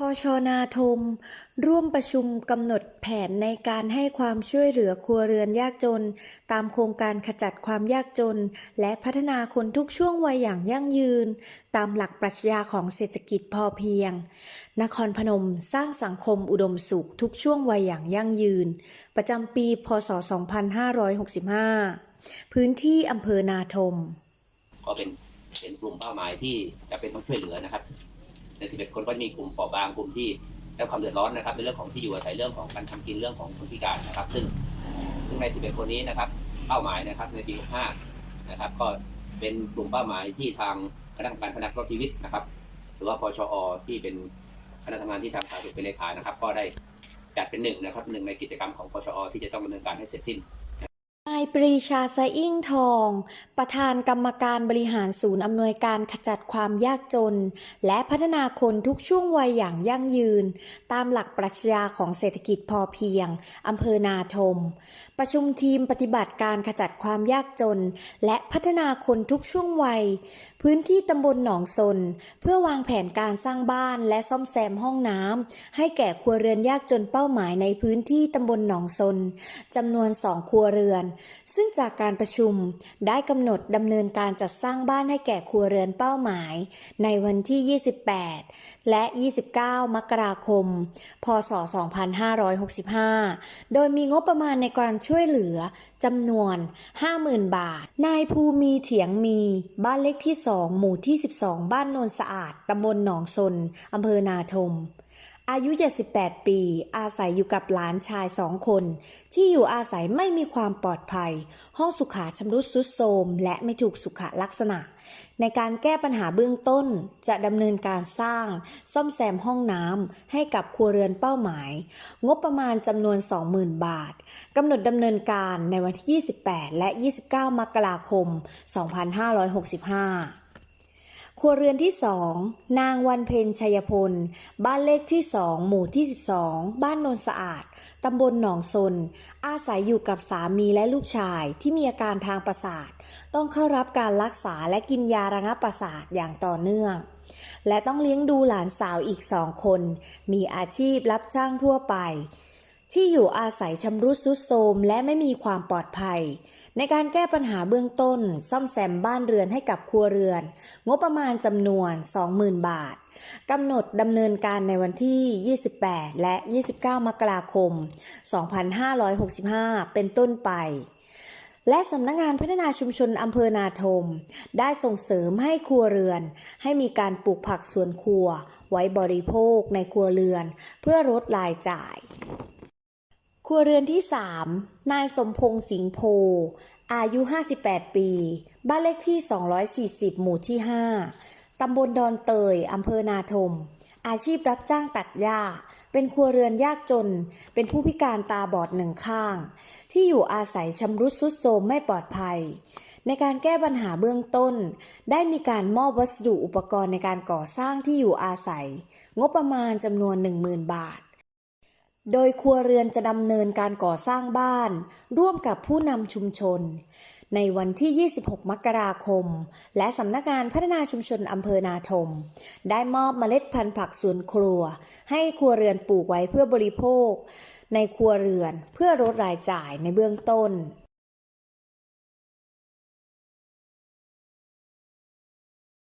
พชนาทม ร่วมประชุมกำหนดแผนในการให้ความช่วยเหลือครัวเรือนยากจน ตามโครงการขจัดความยากจน และพัฒนาคนทุกช่วงวัยอย่างยั่งยืน ตามหลักปรัชญาของเศรษฐกิจพอเพียง นครพนมสร้างสังคมอุดมสุขทุกช่วงวัยอย่างยั่งยืน ประจำปีพศ 2565 พื้นที่อำเภอนาทม ก็เป็นเป็นกลุ่มเป้าหมายที่จะเป็นต้องช่วยเหลือนะครับ ใน11คนก็จะมีกลุ่มเปราะบางกลุ่มที่ได้ความเดือดร้อนนะครับในเรื่องของที่อยู่อาศัยเรื่องของการทำกินเรื่องของคนพิการนะครับ ซึ่งซึ่งใน 11 คนนี้นะครับ เป้าหมายนะครับในปี 65 นะครับ ก็เป็นกลุ่มเป้าหมายที่ทางคณะกรรมการพัฒนาครอบชีวิตนะครับ หรือว่าพชอที่เป็นคณะทำงานที่ทางสาธารณสุขเป็นเลขานะครับ ก็ได้จัดเป็นหนึ่งนะครับหนึ่งในกิจกรรมของพชอที่จะต้องดำเนินการให้เสร็จสิ้น นายปรีชาสะอิ่งทอง ประธานกรรมการบริหารศูนย์อำนวยการขจัดความยากจน และพัฒนาคนทุกช่วงวัยอย่างยั่งยืน ตามหลักปรัชญาของเศรษฐกิจพอเพียงอำเภอนาทม ประชุมทีมปฏิบัติการขจัดความยากจน และพัฒนาคนทุกช่วงวัย พื้นที่ตำบลหนองซนเพื่อวางแผนการสร้างบ้านและซ่อมแซมห้องน้ำให้แก่ครัวเรือนยากจนเป้าหมายในพื้นที่ตำบลหนองซนจำนวนสองครัวเรือนซึ่งจากการประชุมได้กำหนดดำเนินการจัดสร้างบ้านให้แก่ครัวเรือนเป้าหมาย ในวันที่ 28 และ 29 มกราคม พศ 2565 โดยมีงบประมาณในการช่วยเหลือจำนวน 50,000 บาท นายภูมีเถียงมี บ้านเลขที่ 2 หมู่ที่ 12 บ้านโนนสะอาด ตำบลหนองซนอำเภอนาทม อายุ 78 ปี อาศัยอยู่กับหลานชายสองคน ที่อยู่อาศัยไม่มีความปลอดภัย ห้องสุขาชำรุดทรุดโทรมและไม่ถูกสุขลักษณะ ในการแก้ปัญหาเบื้องต้นจะดำเนินการสร้าง ซ่อมแซมห้องน้ำให้กับครัวเรือนเป้าหมาย งบประมาณจำนวน 20,000 บาทกำหนดดำเนินการในวันที่ 28 และ 29 มกราคม 2565 ครัวเรือนที่2นางวันเพ็ญชัยพล บ้านเลขที่2หมู่ที่ 12 บ้านโนนสะอาด ตำบลหนองซน อาศัยอยู่กับสามีและลูกชายที่มีอาการทางประสาท ต้องเข้ารับการรักษาและกินยาระงับประสาทอย่างต่อเนื่อง และต้องเลี้ยงดูหลานสาวอีกสองคน มีอาชีพรับจ้างทั่วไป ที่อยู่อาศัยชำรุดทรุดโทรมและไม่มีความปลอดภัย ในการแก้ปัญหาเบื้องต้น ซ่อมแซมบ้านเรือนให้กับครัวเรือน งบประมาณจำนวน 20,000 บาทกำหนดดำเนินการในวันที่ 28 และ 29 มกราคม 2565 เป็นต้นไป และสำนักงงานพัฒนาชุมชนอำเภอนาทม ได้ส่งเสริมให้ครัวเรือน ให้มีการปลูกผักสวนครัว ไว้บริโภคในครัวเรือน เพื่อลดรายจ่าย ครัวเรือนที่ 3 นายสมพงษ์สิงโพ อายุ 58 ปี บ้านเลขที่ 240 หมู่ที่ 5 ตำบลดอนเตย อำเภอนาทม อาชีพรับจ้างตัดหญ้า เป็นครัวเรือนยากจน เป็นผู้พิการตาบอดหนึ่งข้าง ที่อยู่อาศัยชำรุดทรุดโทรมไม่ปลอดภัย ในการแก้ปัญหาเบื้องต้น ได้มีการมอบวัสดุอุปกรณ์ในการก่อสร้างที่อยู่อาศัย งบประมาณจำนวน 10,000 บาท โดยครัวเรือนจะดำเนินการก่อสร้างบ้าน ร่วมกับผู้นำชุมชน ในวันที่ 26 มกราคม และสำนักงานพัฒนาชุมชนอำเภอนาทม ได้มอบเมล็ดพันธุ์ผักสวนครัว ให้ครัวเรือนปลูกไว้เพื่อบริโภค ในครัวเรือนเพื่อลดรายจ่ายในเบื้องต้น